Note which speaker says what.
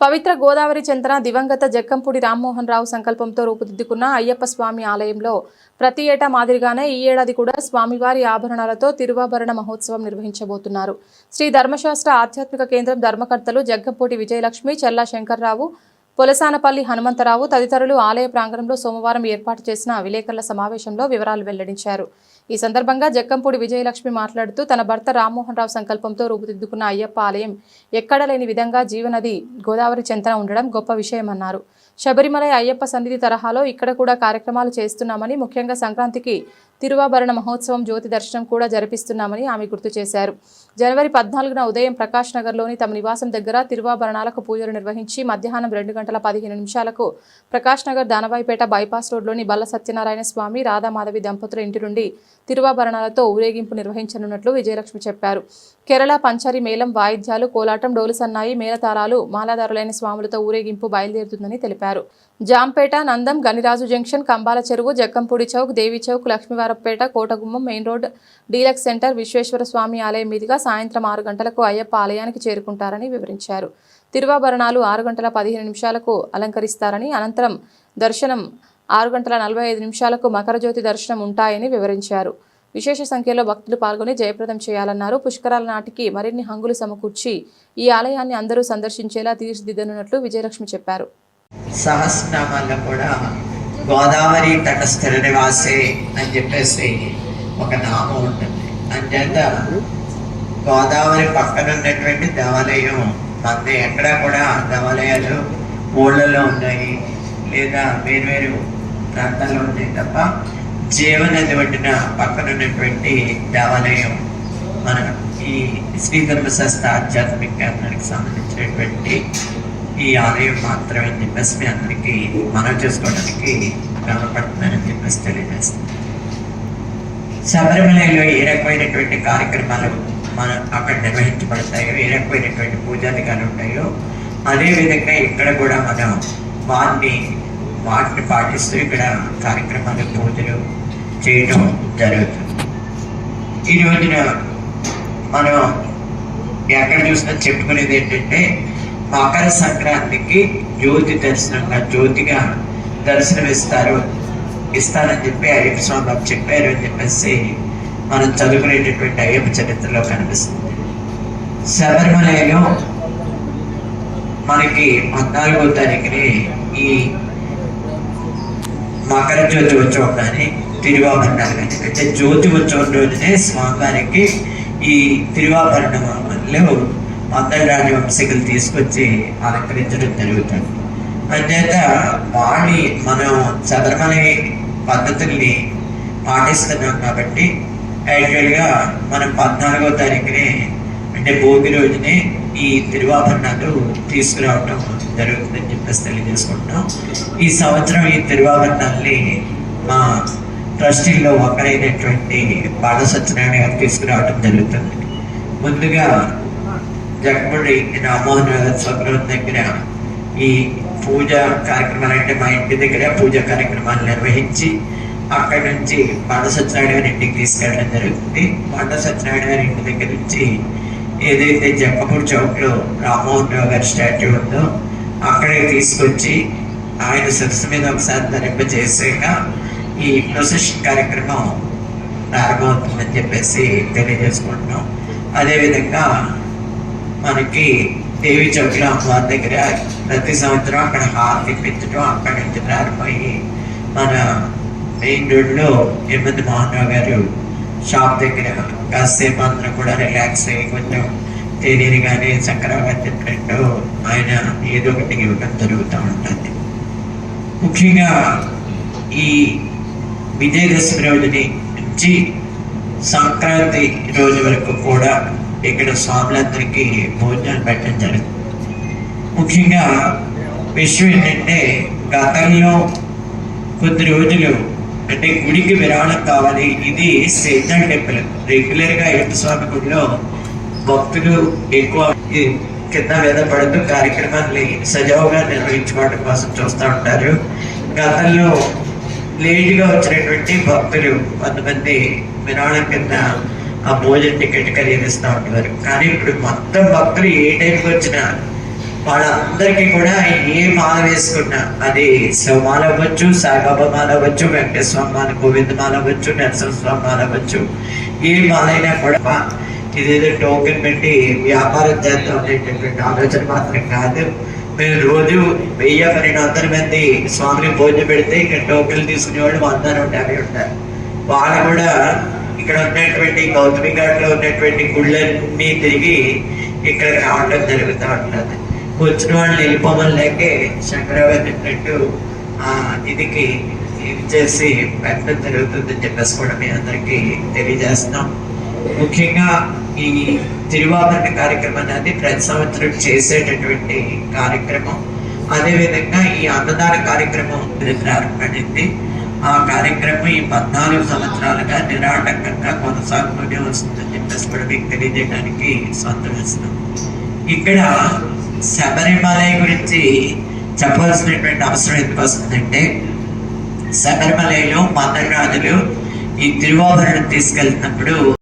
Speaker 1: పవిత్ర గోదావరి చెంతన దివంగత జక్కంపూడి రామ్మోహన్ రావు సంకల్పంతో రూపుదిద్దుకున్న అయ్యప్ప స్వామి ఆలయంలో ప్రతి ఏటా మాదిరిగానే ఈ ఏడాది కూడా స్వామివారి ఆభరణాలతో తిరువాభరణ మహోత్సవం నిర్వహించబోతున్నారు. శ్రీ ధర్మశాస్త్ర ఆధ్యాత్మిక కేంద్రం ధర్మకర్తలు జగ్గంపూటి విజయలక్ష్మి చెల్లా శంకర్రావు పొలసానపల్లి హనుమంతరావు తదితరులు ఆలయ ప్రాంగణంలో సోమవారం ఏర్పాటు చేసిన విలేకరుల సమావేశంలో వివరాలు వెల్లడించారు. ఈ సందర్భంగా జక్కంపూడి విజయలక్ష్మి మాట్లాడుతూ తన భర్త రామ్మోహన్ రావు సంకల్పంతో రూపుదిద్దుకున్న అయ్యప్ప ఆలయం ఎక్కడ లేని విధంగా జీవనది గోదావరి చెంతన ఉండడం గొప్ప విషయమన్నారు. శబరిమల అయ్యప్ప సన్నిధి తరహాలో ఇక్కడ కూడా కార్యక్రమాలు చేస్తున్నామని ముఖ్యంగా సంక్రాంతికి తిరువాభరణ మహోత్సవం జ్యోతి దర్శనం కూడా జరిపిస్తున్నామని ఆమె గుర్తు చేశారు. జనవరి పద్నాలుగున ఉదయం ప్రకాష్ నగర్లోని తమ నివాసం దగ్గర తిరువాభరణాలకు పూజలు నిర్వహించి మధ్యాహ్నం రెండు గంటల పదిహేను నిమిషాలకు ప్రకాష్ నగర్ దానవాయిపేట బైపాస్ రోడ్లోని బల్ల సత్యనారాయణ స్వామి రాధామాధవి దంపతుల ఇంటి నుండి తిరువాభరణాలతో ఊరేగింపు నిర్వహించనున్నట్లు విజయలక్ష్మి చెప్పారు. కేరళ పంచరి మేళం వాయిద్యాలు కోలాటం డోలు సన్నాయి మేళతాళాలు మాలాదారులైన స్వాములతో ఊరేగింపు బయలుదేరుతుందని తెలిపారు. Jampeta Nandam Ganiraju junction Kambala Cheruvu Jakkampudi Chowk Devi Chowk Bangarapeta Kotagummam main road deluxe centre Visweswara Swamy ఆలయం మీదుగా సాయంత్రం ఆరు గంటలకు అయ్యప్ప ఆలయానికి చేరుకుంటారని వివరించారు. తిరువాభరణాలు ఆరు గంటల పదిహేను నిమిషాలకు అలంకరిస్తారని అనంతరం దర్శనం ఆరు గంటల నలభై ఐదు నిమిషాలకు మకరజ్యోతి దర్శనం ఉంటాయని వివరించారు. విశేష సంఖ్యలో భక్తులు పాల్గొని జయప్రదం చేయాలన్నారు. పుష్కరాల నాటికి మరిన్ని హంగులు సమకూర్చి ఈ ఆలయాన్ని అందరూ సందర్శించేలా తీర్చిదిద్దనున్నట్లు విజయలక్ష్మి చెప్పారు.
Speaker 2: సహస్రనామాల్లో కూడా గోదావరి తటస్థిర నివాసే అని చెప్పేసి ఒక నామం ఉంటుంది. అంచేత గోదావరి పక్కన ఉన్నటువంటి దేవాలయం మన ఎక్కడా కూడా దేవాలయాలు ఊళ్ళలో ఉన్నాయి లేదా వేరు వేరు ప్రాంతాల్లో ఉన్నాయి తప్ప జీవనది వంటిన పక్కన ఉన్నటువంటి దేవాలయం మన ఈ శ్రీ ధర్మశాస్త్ర ఆధ్యాత్మిక సంబంధించినటువంటి ఈ ఆలయం మాత్రమే అని చెప్పేసి మీ అందరికీ మనం చేసుకోవడానికి గర్వపడుతున్నానని చెప్పేసి తెలియజేస్తుంది శబరిమలలో ఏ రకమైనటువంటి కార్యక్రమాలు మన అక్కడ నిర్వహించబడతాయో ఏ రకమైనటువంటి పూజాధికారులు ఉంటాయో అదేవిధంగా ఇక్కడ కూడా మనం వాటిని వాటిని పాటిస్తూ ఇక్కడ కార్యక్రమాలు పూజలు చేయడం జరుగుతుంది. ఈ రోజున మనం ఎక్కడ చూసినా చెప్పుకునేది ఏంటంటే మకర సంక్రాంతికి జ్యోతి దర్శనంగా జ్యోతిగా దర్శనం ఇస్తారు ఇస్తారని చెప్పి అయ్యప్ప స్వామి బాబు చెప్పారు అని చెప్పేసి మనం చదువుకునేటటువంటి అయ్యప్ప చరిత్రలో కనిపిస్తుంది. శబరిమలలో మనకి పద్నాలుగో తారీఖుని ఈ మకర జ్యోతి ఉత్సవం కానీ తిరువాభరణాలు కానీ అంటే జ్యోతి ఉత్సవం రోజునే స్వామివారికి ఈ తిరువాభరణంలో అందరి రాజవంశీకులు తీసుకొచ్చి అలంకరించడం జరుగుతుంది. అంచేత వాడి మనం చదరమనే పద్ధతుల్ని పాటిస్తున్నాం కాబట్టి యాక్చువల్గా మనం పద్నాలుగో తారీఖునే అంటే భోగి రోజునే ఈ తిరువాభరణాలు తీసుకురావటం జరుగుతుందని చెప్పేసి తెలియజేసుకుంటున్నాం. ఈ సంవత్సరం ఈ తిరువాభరణాల్ని మా ట్రస్టీల్లో ఒకరైనటువంటి బాల సత్యనారాయణ గారు తీసుకురావటం జరుగుతుంది. ముందుగా జగముడి రామోహన్ గారి దగ్గర ఈ పూజ కార్యక్రమాలు అంటే మా ఇంటి దగ్గర పూజ కార్యక్రమాలు నిర్వహించి అక్కడి నుంచి బాల సత్యనారాయణ గారి ఇంటికి తీసుకెళ్ళడం జరుగుతుంది. బాల సత్యనారాయణ గారి ఇంటి దగ్గర నుంచి ఏదైతే జక్కపూడి చౌక్లో రామ్మోహన్ రావు గారి స్టాట్యూ ఉందో అక్కడికి తీసుకొచ్చి ఆయన సరస్సు మీద ఒకసారి ధరింప చేసాక ఈ ప్రొసెషన్ కార్యక్రమం ప్రారంభమవుతుందని చెప్పేసి తెలియజేసుకుంటున్నాం. అదేవిధంగా మనకి దేవి చౌక్లో అమ్మవారి దగ్గర ప్రతి సంవత్సరం అక్కడ హారతి పెంచడం అక్కడ నుంచి ప్రారంభమయ్యి మన మెయిన్ రోడ్లో ఎమ్మెది మోహన్ గారు షాప్ దగ్గర కాసేపు అందరం కూడా రిలాక్స్ అయ్యి కొంచెం తెలియని కానీ చక్రవర్తి ఫ్రెండ్ ఆయన ఏదో ఒకటి ఇవ్వడం జరుగుతూ ఉంటుంది. ముఖ్యంగా ఈ విజయదశమి రోజుని నుంచి సంక్రాంతి రోజు వరకు కూడా ఇక్కడ స్వాములందరికీ భోజనాలు పెట్టడం జరుగుతుంది. ముఖ్యంగా విషయం ఏంటంటే గతంలో కొద్ది రోజులు అంటే గుడికి విరాళం కావాలి ఇది సెంట్రల్ టెంపుల్. రెగ్యులర్గా అయ్యప్ప స్వామి గుడిలో భక్తులు ఎక్కువ కింద మీద పడుతూ కార్యక్రమాన్ని సజావుగా నిర్వహించుకోవడం కోసం చూస్తూ ఉంటారు. గతంలో లేటుగా వచ్చినటువంటి భక్తులు కొంతమంది విరాళం కింద ఆ భోజన టికెట్ ఖరీదిస్తూ ఉంటారు కానీ ఇప్పుడు మొత్తం భక్తులు ఏ టైంకి వచ్చినా వాళ్ళందరికీ కూడా ఏ మాల వేసుకున్నా అది శివమాల అవ్వచ్చు సాయిబాబా మాల అవ్వచ్చు వెంకటేశ్వర మాల గోవింద మాల అవ్వచ్చు నరసింహ స్వామి మాల అవ్వచ్చు ఏ మాలైనా కూడా ఇదేదో టోకెన్ పెట్టి వ్యాపారం చేద్దాం అనేటటువంటి ఆలోచన మాత్రం కాదు. మేము రోజు వెయ్యి పన్నెండు వందల మంది స్వామిని భోజనం పెడితే ఇక్కడ టోకెన్లు తీసుకునే వాళ్ళు వంద నూట యాభై ఉంటారు. వాళ్ళు కూడా ఇక్కడ ఉన్నటువంటి గౌతమి ఘాట్లో ఉన్నటువంటి గుళ్ళన్నీ తిరిగి ఇక్కడ రావడం జరుగుతూ ఉంటుంది. వచ్చిన వాళ్ళు వెళ్ళిపోమని లేకే శంకరావు చెప్పినట్టు ఆ ఇదికి ఇది చేసి పెట్టడం జరుగుతుందని చెప్పేసి కూడా మీ అందరికీ తెలియజేస్తున్నాం. ముఖ్యంగా ఈ తిరువాభరణ కార్యక్రమం అనేది ప్రతి సంవత్సరం చేసేటటువంటి కార్యక్రమం. అదేవిధంగా ఈ అన్నదాన కార్యక్రమం ప్రారంభమైంది. ఆ కార్యక్రమం ఈ పద్నాలుగు సంవత్సరాలుగా నిరాటంకంగా కొనసాగుతూనే వస్తుందని చెప్పేసి కూడా మీకు తెలియజేయడానికి సంతోషిస్తున్నాం ఇక్కడ శబరిమలై గురించి చెప్పవలసినటువంటి అవసరం ఎందుకు వస్తుందంటే శబరిమలలో మందరాజులు ఈ తిరువాభరణం తీసుకెళ్తున్నప్పుడు